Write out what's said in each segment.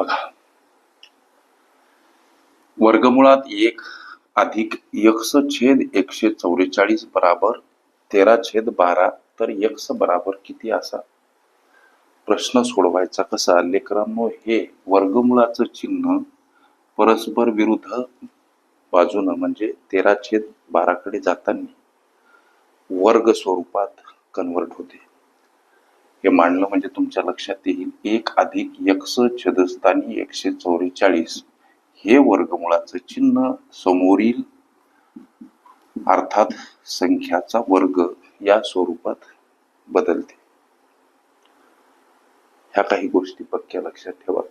बघा. वर्गमुळात एक अधिक यक्ष छेद एकशे चौवेचाळीस बराबर तेरा छेद बारा तर यक्ष बराबर किती असा? प्रश्न सोडवायचा कसा? लेकरांनो हे वर्गमुळाचं चिन्ह परस्पर विरुद्ध बाजूनं म्हणजे तेरा छेद बाराकडे जाताना वर्ग स्वरूपात कन्वर्ट होते. हे मांडलं म्हणजे तुमच्या लक्षात येईल. एक अधिक यक्ष छदस्थानी एकशे चौवेचाळीस. हे वर्गमुळाचं चिन्ह समोरील अर्थात संख्याचा वर्ग या स्वरूपात बदलते. ह्या काही गोष्टी पक्क्या लक्षात ठेवा.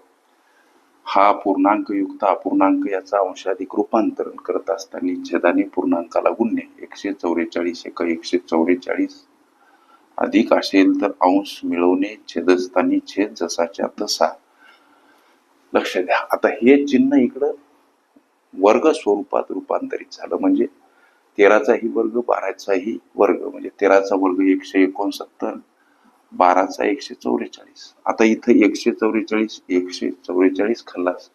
हा पूर्णांकयुक्त अपूर्णांक याचा अंशाधिक रूपांतरण करत असताना छेदाने पूर्णांकाला गुन्हे एकशे चौवेचाळीस एक एकशे चौवेचाळीस अधिक असेल तर अंश मिळवणे छेदस्थानी छेद जसाच्या तसा. लक्ष द्या. आता हे चिन्ह इकडं वर्ग स्वरूपात रूपांतरित झालं. म्हणजे तेराचाही वर्ग बाराचाही वर्ग. म्हणजे तेराचा वर्ग एकशे एकोणसत्तर बाराचा एकशे चौवेचाळीस आता इथं एकशे चौवेचाळीस एकशे चौवेचाळीस खल्लास.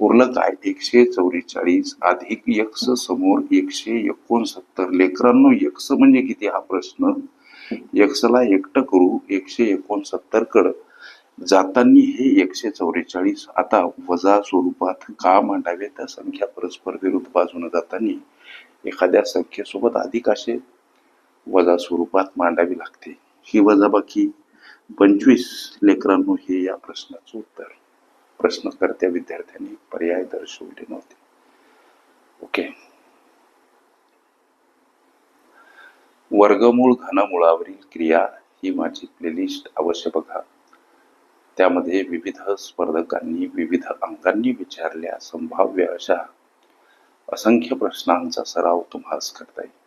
उरलं काय एकशे चौवेचाळीस अधिक यक्ष समोर एकशे एकोणसत्तर. लेकरांनो यक्ष म्हणजे किती हा प्रश्न? यक्सला एकटं करू एकशे एकोणसत्तर कड. जातानी हे एकशे चौवेचाळीस आता वजा स्वरूपात का मांडावे? त्या संख्या परस्पर विरुद्ध बाजूने जाताना एखाद्या संख्येसोबत अधिक असे वजा स्वरूपात मांडावी लागते. ही वजाबाकी पंचवीस लेकरांनो हे या प्रश्नाचं उत्तर. प्रश्नकर्त्या विद्यार्थ्यांनी पर्याय दर्शवले नव्हते. ओके वर्गमूळ घनमुळावरील क्रिया ही माझी प्लेलिस्ट अवश्य बघा. त्यामध्ये विविध स्पर्धकांनी विविध अंगांनी विचारल्या संभाव्य अशा असंख्य प्रश्नांचा सराव तुम्हाला करता येईल.